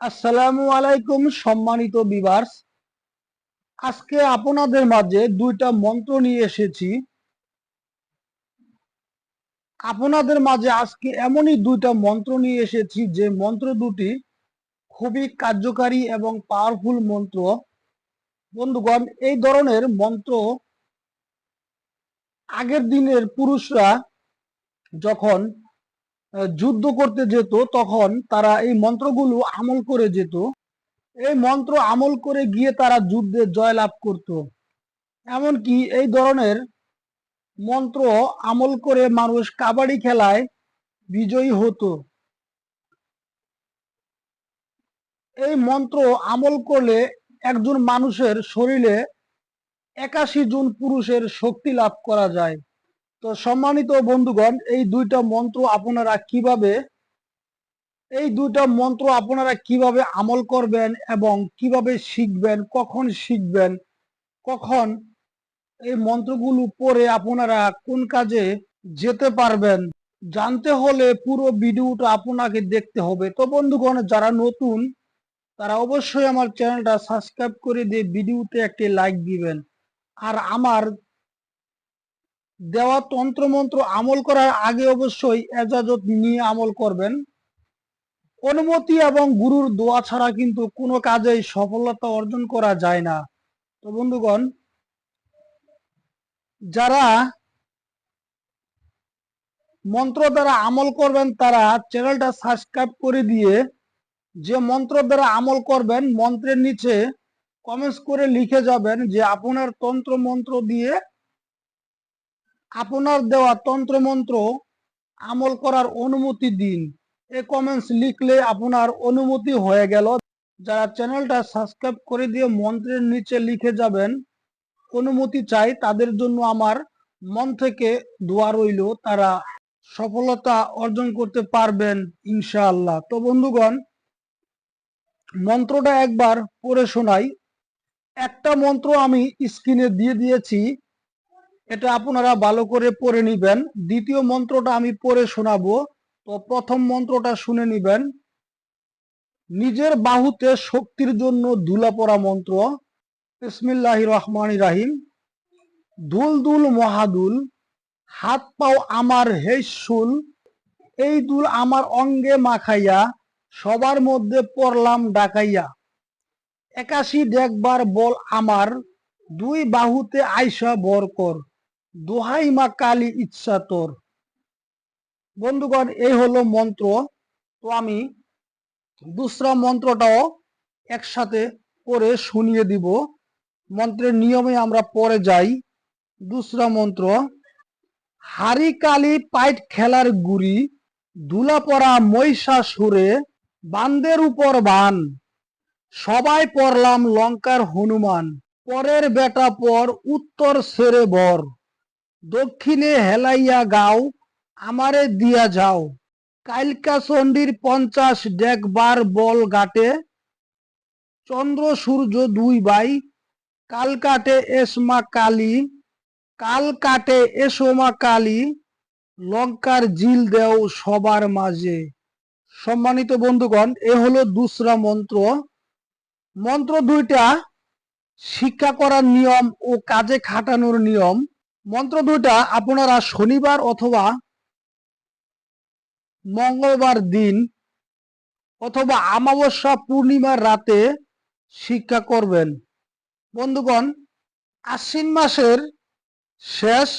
আসসালামু আলাইকুম, সম্মানিত বিভার্স। আজকে আপনাদের মাঝে দুইটা মন্ত্র নিয়ে এসেছি। আপনাদের মাঝে আজকে এমনই দুইটা মন্ত্র নিয়ে এসেছি, যে মন্ত্র দুটি খুবই কার্যকারী এবং পাওয়ারফুল মন্ত্র। বন্ধুগণ, এই ধরনের মন্ত্র আগের দিনের পুরুষরা যখন যুদ্ধ করতে যেত, তখন তারা এই মন্ত্রগুলো আমল করে যেত। এই মন্ত্র আমল করে গিয়ে তারা যুদ্ধে জয়লাভ করত। এমনকি এই ধরনের মন্ত্র আমল করে মানুষ কাবাডি খেলায় বিজয়ী হতো। এই মন্ত্র আমল করলে একজন মানুষের শরীরে একাশি জন পুরুষের শক্তি লাভ করা যায়। তো সম্মানিত বন্ধুগণ, এই দুইটা মন্ত্র আপনারা কীভাবে, এই দুইটা মন্ত্র আপনারা কীভাবে আমল করবেন এবং কীভাবে শিখবেন, কখন শিখবেন, কখন এই মন্ত্রগুলো পড়ে আপনারা কোন কাজে যেতে পারবেন, জানতে হলে পুরো ভিডিওটা আপনাকে দেখতে হবে। তো বন্ধুগণ, যারা নতুন, তারা অবশ্যই আমার চ্যানেলটা সাবস্ক্রাইব করে দিয়ে ভিডিওতে একটি লাইক দিবেন। আর আমার দেওয়া তন্ত্র মন্ত্র আমল করার আগে অবশ্যই এজাজত নিয়ে আমল করবেন। অনুমতি এবং গুরুর দোয়া ছাড়া কিন্তু কোনো কাজেই সফলতা অর্জন করা যায় না। তো বন্ধুগণ, যারা মন্ত্র দ্বারা আমল করবেন তারা চ্যানেলটা সাবস্ক্রাইব করে দিয়ে যে মন্ত্র দ্বারা আমল করবেন, মন্ত্রের নিচে কমেন্টস করে লিখে যাবেন যে আপনার তন্ত্র মন্ত্র দিয়ে আপনার দেওয়া তন্ত্র মন্ত্র আমল করার অনুমতি দিন। এই কমেন্টস লিখলে আপনার অনুমতি হয়ে গেল। যারা চ্যানেলটা সাবস্ক্রাইব করে দিয়ে মন্ত্রের নিচে লিখে যাবেন, অনুমতি চাই তাদের জন্য আমার মন থেকে দোয়া রইল। তারা সফলতা অর্জন করতে পারবেন ইনশাআল্লাহ। তো বন্ধুগণ, মন্ত্রটা একবার পড়ে শোনাই। একটা মন্ত্র আমি স্ক্রিনে দিয়ে দিয়েছি। এটা আপনারা ভালো করে পড়ে নিবেন। দ্বিতীয় মন্ত্রটা আমি পড়ে শোনাবো। তো প্রথম মন্ত্রটা শুনে নিবেন। নিজের বাহুতে শক্তির জন্য দুলা পড়া মন্ত্র। ইসমিল্লাহ রহমান রাহিম। দুল দুল মহাদুল হাত পাও আমার হেসুল এই দুল আমার অঙ্গে মাখাইয়া সবার মধ্যে পড়লাম ডাকাইয়া। একাশি দেখবার বল আমার। দুই বাহুতে আইসা বর কর। দোহাই মা কালী ইচ্ছা তোর। বন্ধুগণ, এই হলো মন্ত্র। তো আমি দুসরা মন্ত্রটাও একসাথে পরে শুনিয়ে দিব। মন্ত্রের নিয়মে আমরা পরে যাই। দুসরা মন্ত্র, হারি কালি পাইট খেলার গুড়ি, দুলা পরা মহিষা সুরে, বান্দের উপর বান। সবাই পড়লাম লঙ্কার হনুমান, পরের বেটা পর উত্তর সেরে বর। দক্ষিণে হেলাইয়া গাও, আমারে দিয়া যাও। কাইলকা চণ্ডীর পঞ্চাশ ডেকবার বল গাটে, চন্দ্র সূর্য দুই বাই। কাল কাটে এসমা কালী, কাল কাটে এসমা কালী, লঙ্কার জিল দেও সবার মাঝে। সম্মানিত বন্ধুগণ, এ হলো দুসরা মন্ত্র। মন্ত্র দুইটা শিক্ষা করার নিয়ম ও কাজে খাটানোর নিয়ম। মন্ত্র দুইটা আপনারা শনিবার অথবা মঙ্গলবার দিন অথবা আমাবস্যা পূর্ণিমার রাতে শিক্ষা করবেন। বন্ধুগণ, আশ্বিন মাসের শেষ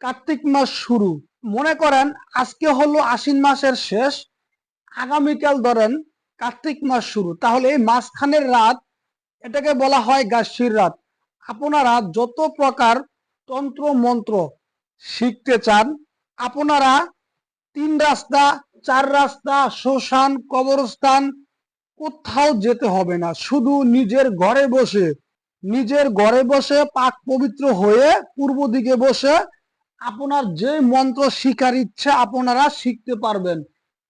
কার্তিক মাস শুরু। মনে করেন, আজকে হলো আশ্বিন মাসের শেষ। আগামীকাল ধরেন কার্তিক মাস শুরু। তাহলে এই মাঝখানের রাত, এটাকে বলা হয় গাছির রাত। আপনারা যত প্রকার তন্ত্র মন্ত্র শিখতে চান, আপনারা তিন রাস্তা, চার রাস্তা, শ্মশান, কবরস্থান, কোথাও যেতে হবে না। শুধু নিজের ঘরে বসে, নিজের ঘরে বসে পাক পবিত্র হয়ে পূর্ব দিকে বসে আপনার যে মন্ত্র শিখার ইচ্ছা আপনারা শিখতে পারবেন।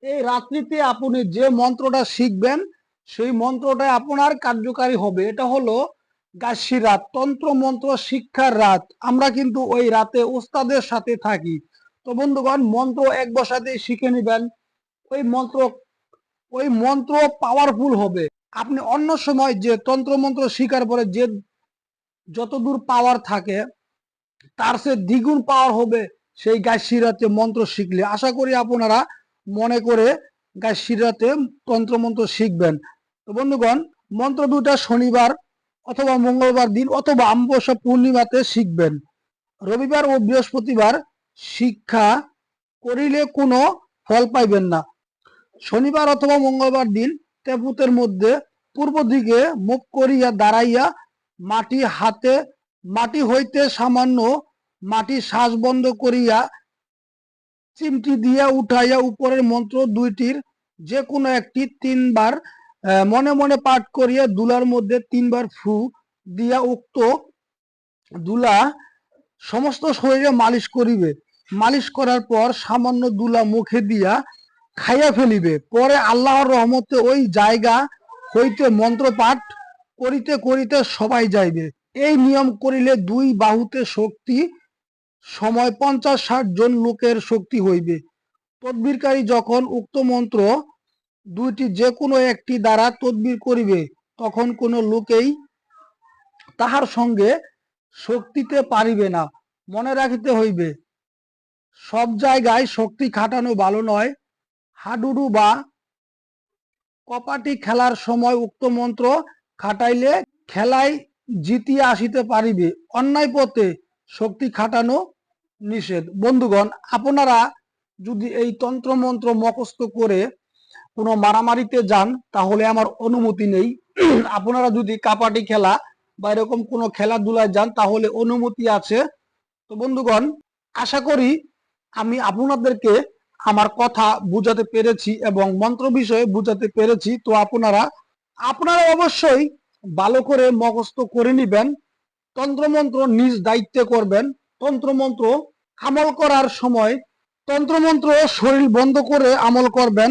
এই রাত্রিতে আপনি যে মন্ত্রটা শিখবেন, সেই মন্ত্রটা আপনার কার্যকারী হবে। এটা হলো গাছি রাত, তন্ত্র, মন্ত্র, শিক্ষার রাত। আমরা কিন্তু ওই রাতে ওস্তাদের সাথে থাকি। তো বন্ধুগণ, মন্ত্র এক বসাতে শিখে নেবেন। ওই মন্ত্র ওই মন্ত্র পাওয়ারফুল হবে। আপনি অন্য সময় যে তন্ত্র, মন্ত্র শিকার পরে যে যতদূর পাওয়ার থাকে, তার সে দ্বিগুণ পাওয়ার হবে সেই গাছ শিরাতে মন্ত্র শিখলে। আশা করি আপনারা মনে করে গাছ শিরাতে তন্ত্রমন্ত্র শিখবেন। তো বন্ধুগণ, মন্ত্র দুটা শনিবার অথবা মঙ্গলবার দিন অথবা অমাবস্যা পূর্ণিমাতে শিখবেন। রবিবার ও বৃহস্পতিবার শিক্ষা করিলে কোনো ফল পাইবেন না। শনিবার অথবা মঙ্গলবার দিন তেপুতের মধ্যে পূর্ব দিকে মুখ করিয়া দাঁড়াইয়া মাটি হাতে, মাটি হইতে সামান্য মাটি শ্বাস বন্ধ করিয়া চিমটি দিয়া উঠাইয়া উপরের মন্ত্র দুইটির যে কোনো একটি তিনবার মনে মনে পাঠ করিয়া দুলার মধ্যে তিনবার ফু দিয়া উক্ত দুলা সমস্ত শরীরে মালিশ করিবে। মালিশ করার পর সামান্য দুলা মুখে দিয়া খাইয়া ফেলিবে। পরে আল্লাহর রহমতে ওই জায়গা হইতে মন্ত্র পাঠ করিতে করিতে সবাই যাইবে। এই নিয়ম করিলে দুই বাহুতে শক্তি, সময় পঞ্চাশ ষাট জন লোকের শক্তি হইবে। তদবিরকারী যখন উক্ত মন্ত্র দুইটি যে কোনো একটি দ্বারা তদবির করিবে, তখন কোনো লোকেই তাহার সঙ্গে শক্তিতে পারিবে না। মনে রাখিতে হইবে, সব জায়গায় শক্তি খাটানো ভালো নয়। হাডুডু বা কপাটি খেলার সময় উক্ত মন্ত্র খাটাইলে খেলায় জিতিয়া আসিতে পারিবে। অন্যায় পথে শক্তি খাটানো নিষেধ। বন্ধুগণ, আপনারা যদি এই তন্ত্র মন্ত্র মুখস্থ করে কোনো মারামারিতে যান, তাহলে আমার অনুমতি নেই। আপনারা যদি কাপাটি খেলা বা এরকম কোনো খেলাধুলায় যান, তাহলে অনুমতি আছে। তো বন্ধুগণ, আশা করি আমি আপনাদেরকে আমার কথা বুঝাতে পেরেছি এবং মন্ত্র বিষয়ে বুঝাতে পেরেছি। তো আপনারা আপনারা অবশ্যই ভালো করে মুখস্থ করে নিবেন। তন্ত্রমন্ত্র নিজ দায়িত্বে করবেন। তন্ত্রমন্ত্র আমল করার সময় তন্ত্রমন্ত্র শরীর বন্ধ করে আমল করবেন।